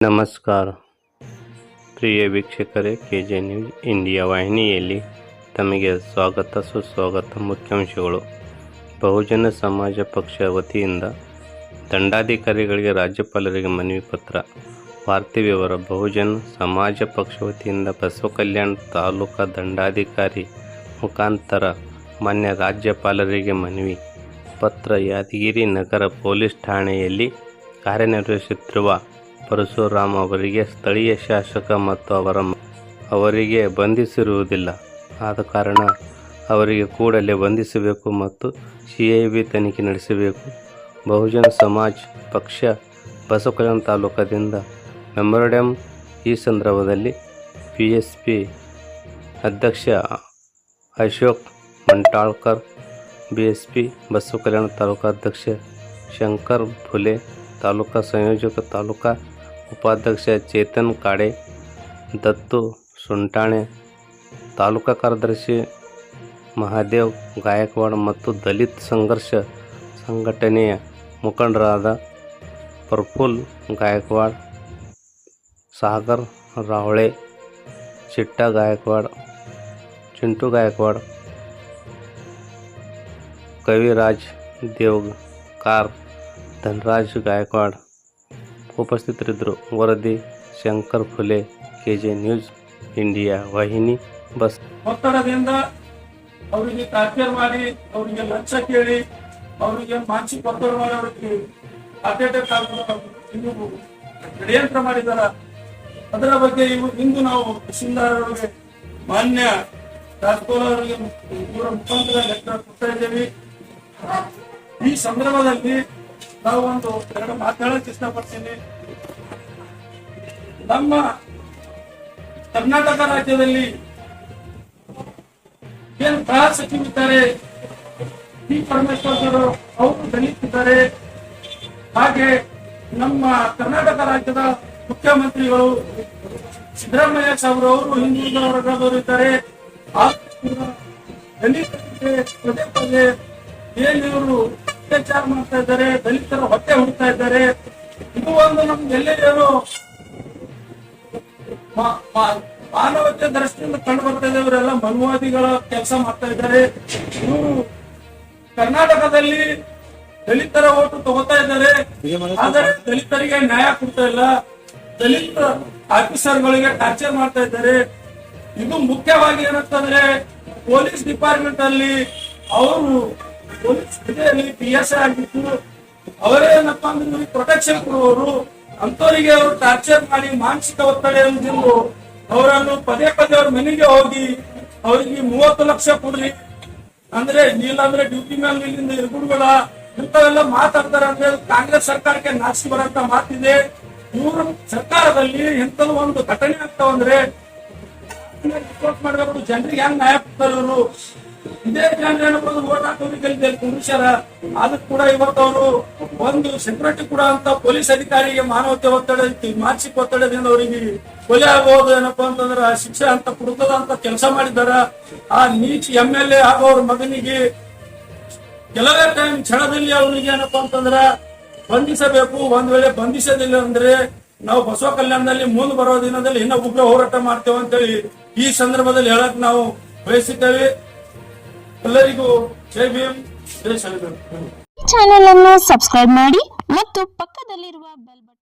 ನಮಸ್ಕಾರ. ಪ್ರಿಯ ವೀಕ್ಷಕರೇ K J news India ವಾಹಿನಿಯಲ್ಲಿ ತಮಗೆ ಸ್ವಾಗತ, ಸುಸ್ವಾಗತ ಮುಖ್ಯಾಂಶಗಳು. ಬಹುಜನ ಸಮಾಜ ಪಕ್ಷ ವತಿಯಿಂದ ದಂಡಾಧಿಕಾರಿಗಳಿಗೆ ರಾಜ್ಯಪಾಲರಿಗೆ ಮನವಿ ಪತ್ರ. ವಾರ್ತೆ ವಿವರ, ಬಹುಜನ ಸಮಾಜ ಪಕ್ಷ ವತಿಯಿಂದ ಬಸವ ಕಲ್ಯಾಣ ತಾಲೂಕಾ ದಂಡಾಧಿಕಾರಿ ಮುಖಾಂತರ ಮಾನ್ಯ ರಾಜ್ಯಪಾಲರಿಗೆ ಮನವಿ ಪತ್ರ ಯಾದಗಿರಿ ನಗರ ಪೊಲೀಸ್ ಠಾಣೆಯಲ್ಲಿ ಕಾರ್ಯನಿರ್ವಹಿಸುತ್ತಿರುವ ಪರಶುರಾಮ್ ಅವರಿಗೆ ಸ್ಥಳೀಯ ಶಾಸಕ ಮತ್ತು ಅವರ ಅವರಿಗೆ ಬಂಧಿಸಿರುವುದಿಲ್ಲ. ಆದ ಕಾರಣ ಅವರಿಗೆ ಕೂಡಲೇ ಬಂಧಿಸಬೇಕು ಮತ್ತು ಸಿಐಬಿ ತನಿಖೆ ನಡೆಸಬೇಕು. ಬಹುಜನ ಸಮಾಜ್ ಪಕ್ಷ ಬಸವಕಲ್ಯಾಣ ತಾಲೂಕದಿಂದ ಮೆಮೊರಡಮ್ ಈ ಸಂದರ್ಭದಲ್ಲಿ ಪಿ ಎಸ್ ಪಿ ಅಧ್ಯಕ್ಷ Ashok Mantalkar B S P Basava Kalyana taluka ಅಧ್ಯಕ್ಷ ಶಂಕರ್ ಫುಲೆ ತಾಲೂಕಾ ಸಂಯೋಜಕ ತಾಲೂಕಾ ಉಪಾಧ್ಯಕ್ಷ ಚೇತನ್ ಕಾಡೆ, ದತ್ತು ಸುಂಟಾಣೆ, ತಾಲೂಕಾ ಕಾರ್ಯದರ್ಶಿ ಮಹಾದೇವ್ ಗಾಯಕ್ವಾಡ್ ಮತ್ತು ದಲಿತ್ ಸಂಘರ್ಷ ಸಂಘಟನೆಯ ಮುಖಂಡರಾದ ಪ್ರಫುಲ್ ಗಾಯಕ್ವಾಡ್, ಸಾಗರ್ ರಾವಳೆ, ಚಿಟ್ಟ ಗಾಯಕ್ವಾಡ್, ಚಿಂಟು ಗಾಯಕ್ವಾಡ್, ಕವಿರಾಜ್ ದೇವ್ ಕಾರ್ ಧನರಾಜ್ ಗಾಯಕ್ವಾಡ್ ಉಪಸ್ಥಿತರಿದ್ದರು. ವರದಿ, Shankar Phule, KJ news, India ವಾಹಿನಿ, ಬಸ್. ಒತ್ತಡದಿಂದ ಅವರಿಗೆ ಟಾರ್ಚರ್ ಮಾಡಿ, ಅವರಿಗೆ ಲಂಚ ಕೇಳಿ, ಅವರಿಗೆ ಮಾನಸಿಕ ಪತ್ರ ಮಾಡಿ, ಅವರಿಗೆ ಹಾರ್ಟ್ ಷಡ್ಯಂತ್ರ ಮಾಡಿದಾರ. ಅದರ ಬಗ್ಗೆ ಇವು ಇಂದು ನಾವು ತಹಶೀಲ್ದಾರರಿಗೆ ಮಾನ್ಯ ರಾಜ್ಕೋಲ್ ಅವರಿಗೆ ಮುಖಾಂತರ ಲೆಕ್ಕ ಕೊಡ್ತಾ ಇದ್ದೇವೆ. ಈ ಸಂದರ್ಭದಲ್ಲಿ ನಾವು ಒಂದು ಎರಡು ಮಾತಾಡಕ್ಕೆ ಇಷ್ಟಪಡ್ತೀನಿ. ನಮ್ಮ ಕರ್ನಾಟಕ ರಾಜ್ಯದಲ್ಲಿ ಏನ್ ಗೃಹ ಸಚಿವರಿದ್ದಾರೆ ಪಿ ಪರಮೇಶ್ವರ್ ಅವರು ದಲಿತಿದ್ದಾರೆ ಹಾಗೆ ನಮ್ಮ ಕರ್ನಾಟಕ ರಾಜ್ಯದ ಮುಖ್ಯಮಂತ್ರಿಗಳು ಸಿದ್ದರಾಮಯ್ಯ ಸಾಹೇಬರು ಅವರು ಹಿಂದುಳಿದ ವರ್ಗದವರು ಇದ್ದಾರೆ. ದಲಿತರಿಗೆ, ಪದೇ ಪದೇ ಏನು ಇವರು ಅತ್ಯಾಚಾರ ಮಾಡ್ತಾ ಇದ್ದಾರೆ, ದಲಿತರ ಹೊಟ್ಟೆ ಹುಡ್ತಾ ಇದ್ದಾರೆ. ಇದು ಒಂದು ನಮ್ಗೆ ಮಾ- ಮಾನವತೆ ದೃಷ್ಟಿಯಿಂದ ಕಂಡು ಬರ್ತಾ ಇದೆ. ಇವರೆಲ್ಲ ಮನುವಾದಿಗಳ ಕೆಲಸ ಮಾಡ್ತಾ ಇದ್ದಾರೆ. ಇವರು ಕರ್ನಾಟಕದಲ್ಲಿ ದಲಿತರ ಓಟು ತಗೋತಾ ಇದ್ದಾರೆ. ಆದರೆ ದಲಿತರಿಗೆ ನ್ಯಾಯ ಕೊಡ್ತಾ ಇಲ್ಲ. ದಲಿತ ಆಫೀಸರ್ಗಳಿಗೆ ಟಾರ್ಚರ್ ಮಾಡ್ತಾ ಇದ್ದಾರೆ. ಇದು ಮುಖ್ಯವಾಗಿ ಏನಂತಂದ್ರೆ ಪೊಲೀಸ್ ಡಿಪಾರ್ಟ್ಮೆಂಟ್ ಅಲ್ಲಿ ಅವರು ಪೊಲೀಸ್ ಪಿ ಎಸ್ ಆಗಿತ್ತು. ಅವರೇನಪ್ಪ ಅಂದ್ರೆ ಪ್ರೊಟೆಕ್ಷನ್ ಕೊಡುವವರು ಅಂತವರಿಗೆ ಅವರು ಟಾರ್ಚರ್ ಮಾಡಿ ಮಾನಸಿಕ ಒತ್ತಡದಿಂದ ಅವರನ್ನು ಪದೇ ಪದೇ ಅವ್ರ ಮನೆಗೆ ಹೋಗಿ ಅವರಿಗೆ ಮೂವತ್ತು ಲಕ್ಷ ಕೊಡ್ರಿ ಅಂದ್ರೆ ಇಲ್ಲಾಂದ್ರೆ ಡ್ಯೂಟಿ ಮೇಲೆ ಇಲ್ಲಿಂದ ಇರ್ಗುಡ್ಗಳ ಇಂಥವೆಲ್ಲ ಮಾತಾಡ್ತಾರೆ ಅಂದ್ರೆ ಕಾಂಗ್ರೆಸ್ ಸರ್ಕಾರಕ್ಕೆ ನಾಚಿಕೆ ಬರಂತ ಮಾತಿದೆ. ಇವರು ಸರ್ಕಾರದಲ್ಲಿ ಎಂತದ ಒಂದು ಘಟನೆ ಆಗ್ತಾವಂದ್ರೆ ಮಾಡಬೇಕು ಜನರಿಗೆ ಹೆಂಗ್ ನ್ಯಾಯ ಇವರು? ಇದೇ ಜನ ಏನಪ್ಪ ಓಟ್ ಹಾಕೋರಿಗೆ ಗೆಲ್ದಲ್ಲಿ ಅದಕ್ಕೆ ಕೂಡ ಇವತ್ತು ಅವರು ಒಂದು ಸೆಕ್ಯೂರಿಟಿ ಕೂಡ ಅಂತ ಪೊಲೀಸ್ ಅಧಿಕಾರಿಗೆ ಮಾನವತೆ ಒತ್ತಡ ಮಾನಸಿಕ ಒತ್ತಡದಿಂದ ಅವರಿಗೆ ಕೊಲೆ ಆಗಬಹುದು ಏನಪ್ಪಾ ಅಂತಂದ್ರ ಶಿಕ್ಷೆ ಅಂತ ಕೊಡ್ತದ ಅಂತ ಕೆಲಸ ಮಾಡಿದಾರ ಆ ನೀಚ್ ಎಂ ಎಲ್ ಎ ಮಗನಿಗೆ ಕೆಲವೇ ಟೈಮ್ ಕ್ಷಣದಲ್ಲಿ ಅವನಿಗೆ ಏನಪ್ಪಾ ಅಂತಂದ್ರ ಬಂಧಿಸಬೇಕು. ಒಂದ್ ವೇಳೆ ಬಂಧಿಸೋದಿಲ್ಲ ಅಂದ್ರೆ ನಾವು ಬಸವ ಕಲ್ಯಾಣದಲ್ಲಿ ಮುಂದೆ ಬರೋ ದಿನದಲ್ಲಿ ಇನ್ನ ಉಗ್ರ ಹೋರಾಟ ಮಾಡ್ತೇವೆ ಅಂತೇಳಿ ಈ ಸಂದರ್ಭದಲ್ಲಿ ಹೇಳಕ್ ನಾವು ಬಯಸಿದ್ದೇವೆ. ಎಲ್ಲರಿಗೂ ಜೈ ಭೀಮ್ ಜೈ ಚಾನೆಲ್ ಅನ್ನು ಸಬ್ಸ್ಕ್ರೈಬ್ ಮಾಡಿ ಮತ್ತು ಪಕ್ಕದಲ್ಲಿರುವ ಬೆಲ್ ಬಟನ್